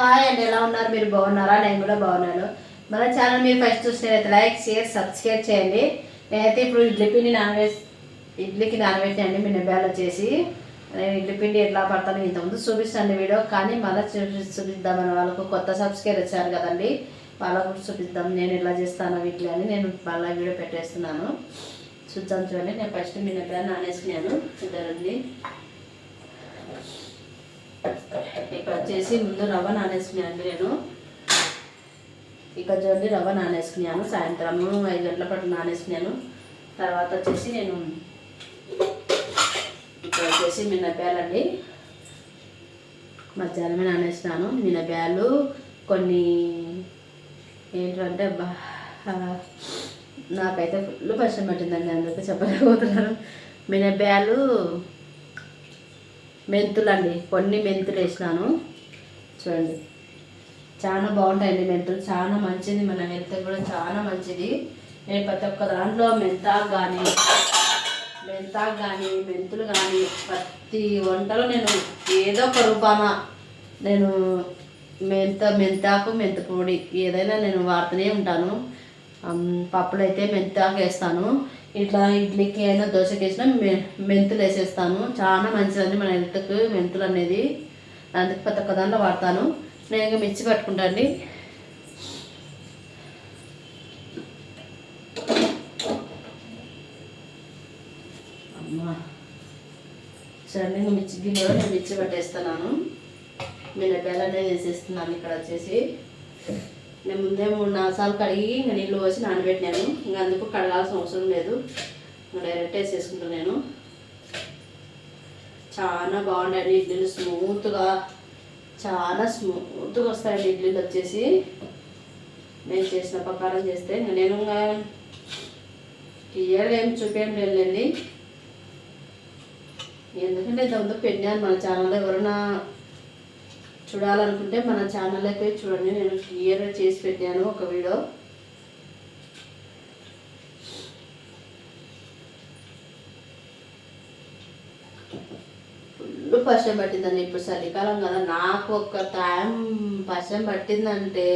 Hi అండి ఎలా ఉన్నారు? మీరు బాగున్నారా? నేను కూడా బాగున్నాను. మన ఛానల్ మీరు ఫస్ట్ చూసినట్లయితే లైక్ షేర్ సబ్స్క్రైబ్ చేయండి. నేనైతే ఇప్పుడు ఇడ్లీ పిండి నానబెట్ ఇడ్లీకి నానబెట్టానండి మీ నెబ్బాలు వచ్చేసి. నేను ఇడ్లీ పిండి ఎట్లా పడతాను ఇంతకుముందు చూపిస్తాను వీడియో కానీ మళ్ళీ చూపి చూపిద్దామని వాళ్ళకు కొత్త సబ్స్క్రైబ్ వచ్చారు కదండి. వాళ్ళకు కూడా చూపిద్దాం నేను ఎలా చేస్తాను ఇడ్లీ అని నేను మళ్ళీ వీడియో పెట్టేస్తున్నాను. చూద్దాం చూడండి. నేను ఫస్ట్ మీ నెబ్బాలు నానేసుకున్నాను. ఇద్దరండి ఇక్కడ వచ్చేసి ముందు రవ్వ నానేసుకున్నాను నేను. ఇక్కడ చూడండి రవ్వ నానేసుకున్నాను సాయంత్రం ఐదు గంటల పాటు నానేసుకున్నాను. తర్వాత వచ్చేసి నేను ఇక్కడ వచ్చేసి మినప్యాలండి. మధ్యాహ్నమే నానేసినాను. మినప్యాలు కొన్ని ఏంటంటే బా నాకైతే ఫుల్ కష్టం పట్టిందండి. అందరికీ చెప్పలేకపోతున్నాను. మినప్యాలు మెంతులు అండి కొన్ని మెంతులు వేసినాను. చూడండి. చాలా బాగుంటాయండి మెంతులు. చాలా మంచిది మన హెల్త్ కూడా చాలా మంచిది. నేను ప్రతి ఒక్క దాంట్లో మెంతాకు కానీ మెంతాకు కానీ మెంతులు కానీ ప్రతి వంటలో నేను ఏదో ఒక రూపాన నేను మెంత మెంతాకు మెంతపొడి ఏదైనా నేను వాడుతూనే ఉంటాను. పప్పులు అయితే మెంతాకు వేస్తాను. ఇట్లా ఇడ్లీకి అయినా దోశకి వేసినా మె మెంతులు వేసేస్తాను. చాలా మంచిదండి మన హెల్త్కి మెంతులు అనేది. అందుకు ప్రతి ఒక్క దాంట్లో వాడతాను. నేను ఇంకా మిర్చి పట్టుకుంటా అండి. అమ్మా. సరే ఇంకా మిర్చి గిన్నెలో నేను మిర్చి పట్టేస్తున్నాను. మిరపకాయలు అనేది వేసేస్తున్నాను ఇక్కడ వచ్చేసి. నేను ముందే మూడు నాలుగు సార్లు కడిగి ఇంకా నీళ్ళు పోసి నానబెట్టినాను. ఇంకా అందుకు కడగాల్సిన అవసరం లేదు. డైరెక్ట్ వేసేసుకుంటాను నేను. చాలా బాగుంటాయండి ఇడ్లీలు. స్మూత్గా చాలా స్మూత్గా వస్తాయండి ఇడ్లీలు వచ్చేసి. నేను చేసిన ప్రకారం చేస్తే ఇంకా నేను ఇంకా క్లియర్గా ఏం చూపేయం లేదండి ఎందుకంటే ఇంతకుముందు పెట్టినాను మన ఛానల్లో ఎవరైనా చూడాలనుకుంటే మన ఛానల్ అయితే చూడండి. నేను క్లియర్గా చేసి పెట్టాను ఒక వీడియో ఫుల్ పశ్చం పట్టిందండి. ఇప్పుడు చలికాలం కదా. నాకు ఒక్క టైం పశ్చం పట్టిందంటే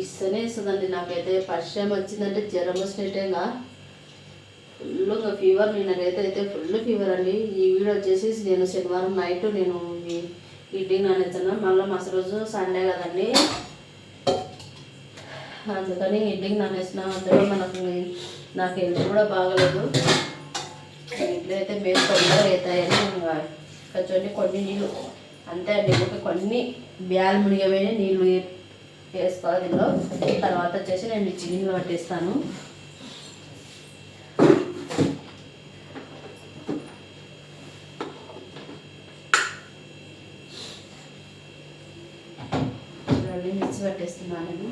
ఇస్తూనే ఇస్తుందండి. నాకైతే పశ్చం వచ్చిందంటే జ్వరం వచ్చినట్టేగా. ఫుల్గా ఫీవర్ నాకైతే అయితే ఫుల్ ఫీవర్ అండి. ఈ వీడియో వచ్చేసి నేను శనివారం నైట్ నేను ఇడ్లీ నానేస్తున్నాం మళ్ళీ మస రోజు సండే కదండి. అందుకని ఇడ్లీకి నానేస్తున్నాం అందులో మనకు నాకు హెల్త్ కూడా బాగలేదు. ఇడ్లీ అయితే మేము తొందరగా అవుతాయని కొంచెం కొన్ని నీళ్ళు అంతే అండి. ఒక కొన్ని బ్యాల్ మునిగమైన నీళ్ళు వేసుకోవాలి దీనిలో తర్వాత వచ్చేసి నేను మిర్చి పట్టిస్తాను చూడండి మిర్చి పట్టేస్తున్నాను నేను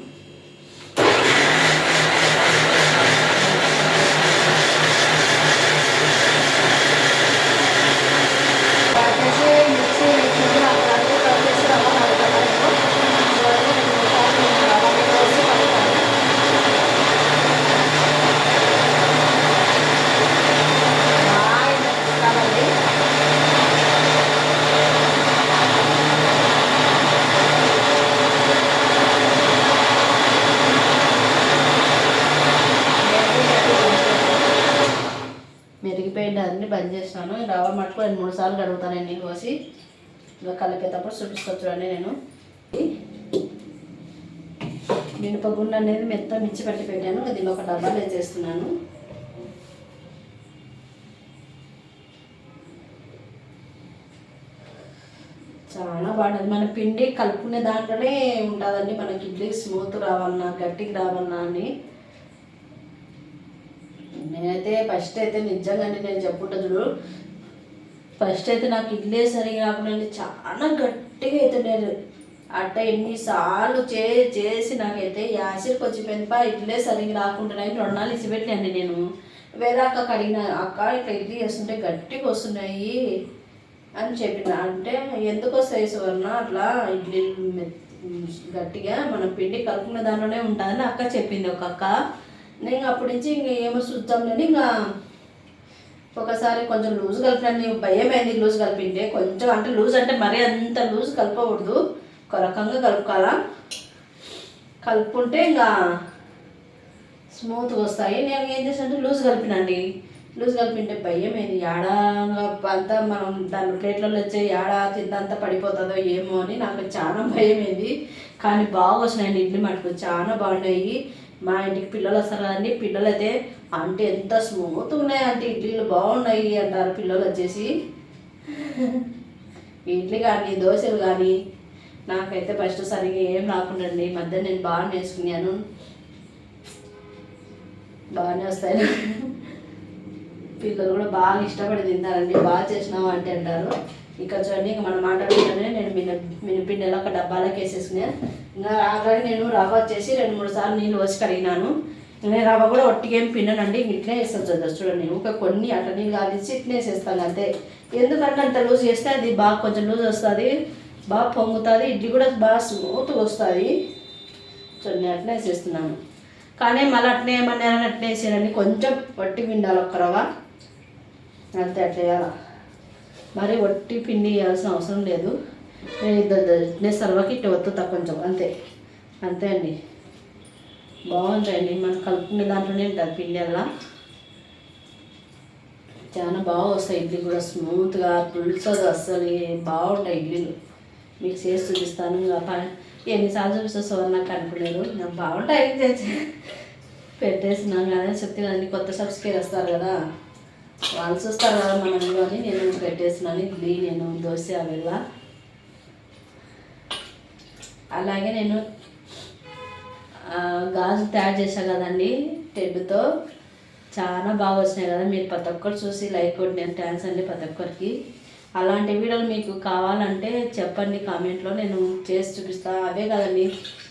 వచ్చేసి మిక్సీ వేసింది అక్కడికి వచ్చేసి రవ్వ కలుపుతాను చూడండి రెండు నిమిషాలు నేను రవ్వ వేసి కలుపుతాను బాగా కలుపుతానండి విరిగిపోయింది అన్నీ బంద్ చేసినాను రవ్వ మట్టుకు రెండు మూడు సార్లు కడుగుతాను నీళ్ళు పోసి ఇంకా కలిపేటప్పుడు చూపిస్తాను చూడండి నేను. మినపగుండు అనేది మెత్త మిర్చి పట్టి పెట్టాను. దీన్ని ఒక డబ్బాలు వేసేస్తున్నాను. చాలా బాగుంటుంది. మన పిండి కలుపుకునే దాంట్లోనే ఉంటుందండి. మనకి ఇడ్లీ స్మూత్ రావాలన్నా గట్టికి రావాలన్నా అని. నేనైతే ఫస్ట్ అయితే నిజంగానే నేను చెప్పుకుంటా చూడు. ఫస్ట్ అయితే నాకు ఇడ్లీ సరిగా రాకుండా చాలా గట్టిగా అయితే నేను అట్ట ఎన్నిసార్లు చే చేసి నాకైతే యాసిడ్కి వచ్చిపోయింది పా ఇడ్లీ సరిగా రాకుండా రెండు నాలుగు ఇచ్చిపెట్టినండి నేను. వేరే అక్క అడిగిన అక్క ఇట్లా ఇడ్లీ చేస్తుంటే గట్టిగా వస్తున్నాయి అని చెప్పిన. అంటే ఎందుకు వస్తాయి సువర్ణ? అట్లా ఇడ్లీ గట్టిగా మనం పిండి కలుపుకున్న దాంట్లోనే ఉంటుందని అక్క చెప్పింది ఒక అక్క. నేను అప్పటి నుంచి ఇంకా ఏమో చూద్దాంలేని ఇంకా ఒకసారి కొంచెం లూజ్ కలిపినాను భయం అయింది లూజ్ కలిపింటే కొంచెం అంటే లూజ్ అంటే మరీ అంత లూజ్ కలపకూడదు. ఒక రకంగా కలుపుకోవాలా? కలుపుకుంటే ఇంకా స్మూత్గా వస్తాయి. నేను ఏం చేసానంటే లూజ్ కలిపినండి. లూజ్ కలిపింటే భయం ఏంది యాడా అంతా మనం దాని ప్లేట్లలో వచ్చే యాడా తిందంతా పడిపోతుందో ఏమో అని నాకు చాలా భయం ఏంది కానీ బాగా వచ్చినాయండి ఇడ్లీ మటుకు. చాలా బాగున్నాయి. మా ఇంటికి పిల్లలు వస్తారు కదండి పిల్లలు అయితే అంటే ఎంత స్మూత్ ఉన్నాయి అంటే ఇడ్లీలు బాగున్నాయి అంటారు పిల్లలు వచ్చేసి. ఇడ్లీ కానీ దోశలు కానీ నాకైతే ఫస్ట్ సరిగా ఏం రాకుండండి. ఈ మధ్య నేను బాగా నేర్చుకున్నాను. బాగానే వస్తాయి. పిల్లలు కూడా బాగా ఇష్టపడి తింటారండి. బాగా చేసినావు అంటే అంటారు. ఇక్కడ చూడండి ఇంకా మనం మాట్లాడుకుంటేనే నేను మిన మినపిండి ఒక డబ్బాలోకి వేసేసుకున్నాను. ఆల్రెడీ నేను రవ్వ వచ్చేసి రెండు మూడు సార్లు నీళ్ళు వచ్చి కడిగినాను. నేను రవ్వ కూడా ఒట్టిగేం పిండనండి ఇట్లే వేస్తాను చూద్దాం చూడండి ఇంకా కొన్ని అట్లా నీళ్ళు కాలిచ్చి ఇట్లే వేసేస్తాను అంతే. ఎందుకంటే అంత లూజ్ చేస్తే అది బాగా కొంచెం లూజ్ వస్తుంది బాగా పొంగుతుంది ఇడ్లీ కూడా బాగా స్మూత్గా వస్తుంది. చూడండి అట్లా వేసేస్తున్నాను కానీ మళ్ళీ అట్నే ఏమన్నా అట్నే వేసేయండి కొంచెం వట్టి పిండాలి ఒక్క రవ్వ. అంతే అట్లా మరి వట్టి పిండి వేయాల్సిన అవసరం లేదు. నేను సర్వకి ఇట్ట ఒత్తుతా కొంచెం అంతే. అంతే అండి. బాగుంటాయండి. మనం కలుపుకునే దాంట్లోనే ఉంటుంది పిండి అలా. చాలా బాగా వస్తాయి ఇడ్లీ కూడా స్మూత్గా పులుసగా అస్సలు బాగుంటాయి ఇడ్లీలు. మీకు చేసి చూపిస్తాను. ఎన్నిసార్లు చూపిస్తా నాకు అనుకోలేదు నాకు బాగుంటాయి చేసి పెట్టేసినాను కదా. చెప్తే కదండి కొత్త సబ్స్క్రైబ్ వస్తారు కదా. వాళ్ళు చూస్తారు కదా మన అని నేను పెట్టేసినాను ఇడ్లీ నేను దోశ అవిలా అలాగే నేను గాజు తయారు చేశాను కదండి టెడ్తో. చాలా బాగా వచ్చినాయి కదా మీరు ప్రతి ఒక్కరు చూసి లైక్ కొట్టిన థ్యాంక్స్ అండి ప్రతి ఒక్కరికి. అలాంటి వీడియోలు మీకు కావాలంటే చెప్పండి కామెంట్లో నేను చేసి చూపిస్తా. అవే కదండి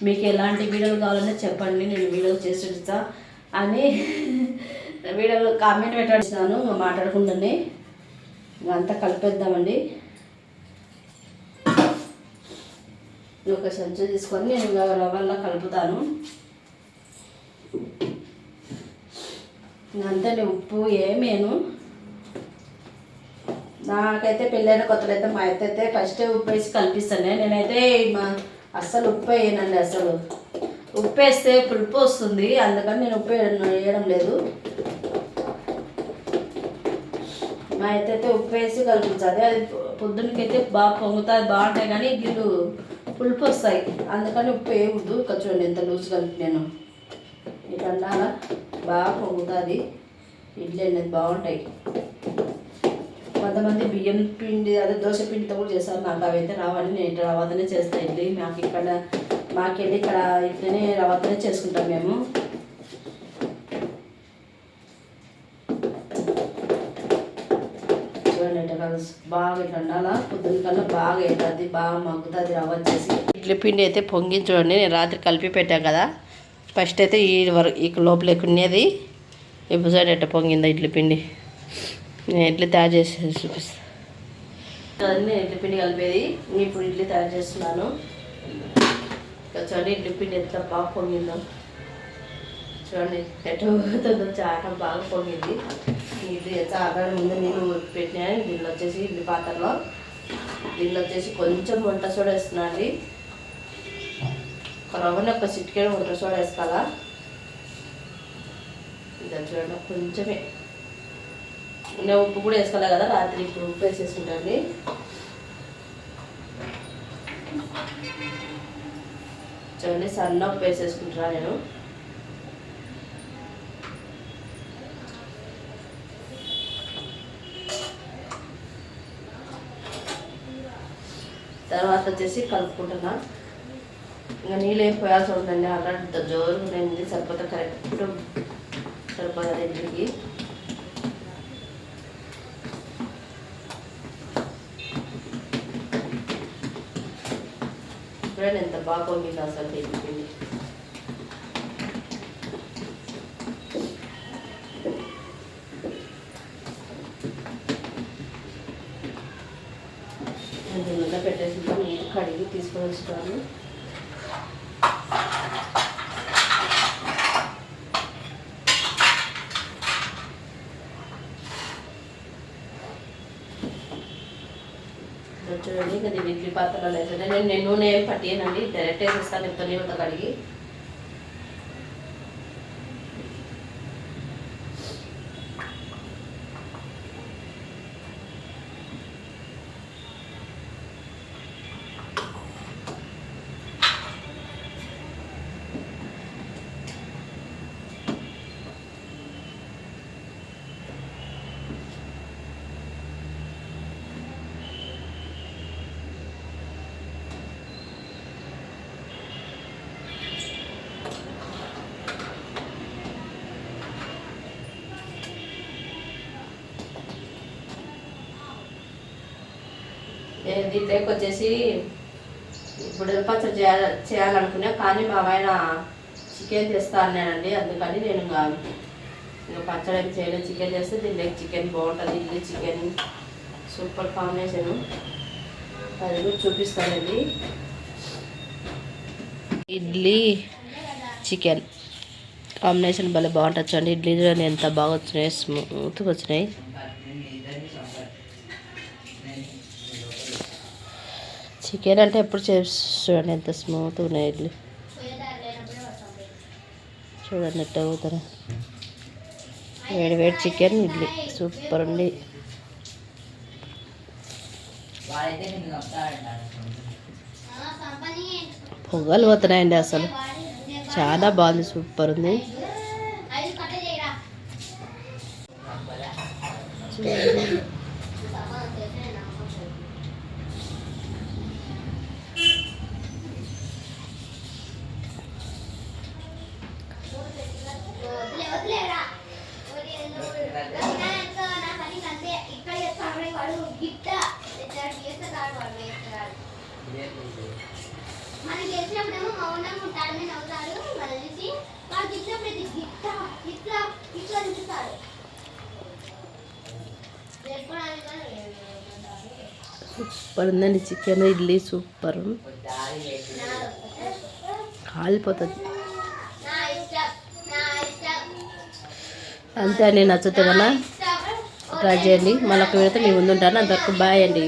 మీకు ఎలాంటి వీడియోలు కావాలంటే చెప్పండి నేను వీడియోలు చేసి చూపిస్తా అని వీడియోలు కామెంట్ పెట్టాల్సినాను మాట్లాడుకుంటుంది అంతా కలిపేద్దామండి. ఒక చెంచా తీసుకొని నేను రవ్వల్లో కలుపుతాను. అంతే ఉప్పు ఏమేను నాకైతే పెళ్ళైన కొత్తలో అయితే మా అత్త అయితే ఫస్ట్ ఉప్పు వేసి కల్పిస్తాను. నేనైతే మా అస్సలు ఉప్పు వేయనండి అసలు ఉప్పు వేస్తే పులుపు వస్తుంది. అందుకని నేను ఉప్పు వేయడం వేయడం లేదు. మా అత్త అయితే ఉప్పు వేసి కల్పించాలి అది పొద్దున్నకైతే బాగా పొంగుతుంది బాగుంటాయి కానీ ఇడ్లీలు పులుపు వస్తాయి. అందుకని ఉప్పు వేయవద్దు ఇక్కడ చూడండి ఎంత లూజ్ కలిపినాను ఇట్లా బాగా పొంగుతుంది. ఇడ్లీ అనేది బాగుంటాయి. కొంతమంది బియ్యం పిండి అదే దోశ పిండితో కూడా చేస్తారు. నాకు అవైతే రావాలి నేను ఇట్లా రవ్వతోనే చేస్తాను ఇడ్లీ. మాకు ఇక్కడ మాకెళ్ళి ఇక్కడ ఇట్లనే రవాతనే చేసుకుంటాం మేము చూడండి ఇట్లా బాగా ఇట్లా ఉండాలా పొద్దున్న కల్లా బాగా అవుతుంది బాగా మగ్గుతుంది రవ్వ వచ్చేసి ఇడ్లీ పిండి అయితే పొంగి చూడండి నేను రాత్రి కలిపి పెట్టాను కదా. ఫస్ట్ అయితే ఈ వరకు ఈ లోపల ఉండేది ఇప్పుడు సైడ్ ఎట్ట పొంగిందా ఇడ్లీ పిండి. నేను ఇడ్లీ తయారు చేసి చూపిస్తాను ఇడ్లీ పిండి కలిపేది. నేను ఇప్పుడు ఇడ్లీ తయారు చేస్తున్నాను. ఇక్కడ చూడండి ఇడ్లీ పిండి ఎంత బాగా పొంగిందో. చూడండి ఎటు పోతుందో చాలా బాగా పొంగింది. ఎంత చాలా ముందు నేను పెట్టినాను దీనిలో వచ్చేసి ఇడ్లీ పాత్రలో. దీనిలో వచ్చేసి కొంచెం వంట సోడా వేస్తున్నాండి రవ్వని ఒక చిటికెడు వంట సోడా వేసుకోవాలా? ఇదా చూడండి కొంచెమే. నేను ఉప్పు కూడా వేసుకోలే కదా రాత్రి ఇప్పుడు ఉప్పు వేసేసుకుంటాండి చూడండి సన్న ఉప్పు వేసేసుకుంటున్నా నేను. తర్వాత వచ్చేసి కలుపుకుంటున్నా. ఇంకా నీళ్ళు ఏం పోయాల్సి ఉంటుందండి ఆల్రెడీ జోరు ఉంది సరిపోతే కరెక్ట్ సరిపోతుంది ఇంటికి ఎంత బాగా పొంగింది అసలు పిండి పిండి నేను దీనిలో పెట్టేసి నీళ్ళు కడిగి తీసుకొని వస్తాను చూడండి ఇంకా దీన్ని ఇడ్లీ పాత్రలో వేసాను నేను నూనె ఏం పట్టియనండి డైరెక్ట్ వేసేస్తాను ఎంత నీళ్ళతో కడిగి. దీంట్లోకి వచ్చేసి ఇప్పుడు పచ్చడి చేయాలి చేయాలనుకున్నా కానీ మా ఆయన చికెన్ తెస్తా అన్నాడండి అందుకని నేను ఇంకా ఇంకా పచ్చడి ఏం చేయలేదు. చికెన్ చేస్తే దీంట్లోకి చికెన్ బాగుంటుంది ఇడ్లీ చికెన్ సూపర్ కాంబినేషను. అది కూడా చూపిస్తానండి. ఇడ్లీ చికెన్ కాంబినేషన్ భలే బాగుంటుంది చూడండి. ఇడ్లీలో ఎంత బాగా వచ్చినాయి స్మూత్గా వచ్చినాయి. చికెన్ అంటే ఎప్పుడు చేసి చూడండి ఎంత స్మూత్గా ఉన్నాయి ఇడ్లీ. చూడండి ఎట్ట అవుతారా వేడి వేడి చికెన్ ఇడ్లీ. సూపర్ ఉంది. పొగలు పోతున్నాయండి అసలు. చాలా బాగుంది సూపర్ ఉంది చూడండి. మనకి గెలిచినప్పుడేమో మౌనంగా ఉంటాడు మీద అవుతాడు మళ్ళీ వాళ్ళకి ఇచ్చినప్పుడు ఇది గిట్ట ఇట్లా ఇట్లా చూపిస్తాడు చెప్పడానికి కూడా లేదు. సూపర్ ఉందండి చికెన్ ఇడ్లీ సూపర్. కాలిపోతుంది. అంతే అండి నచ్చితే కన్నా ట్రై చేయండి మళ్ళీ ఒక విడత మీ ముందు ఉంటాను అంతవరకు బాయ్ అండి.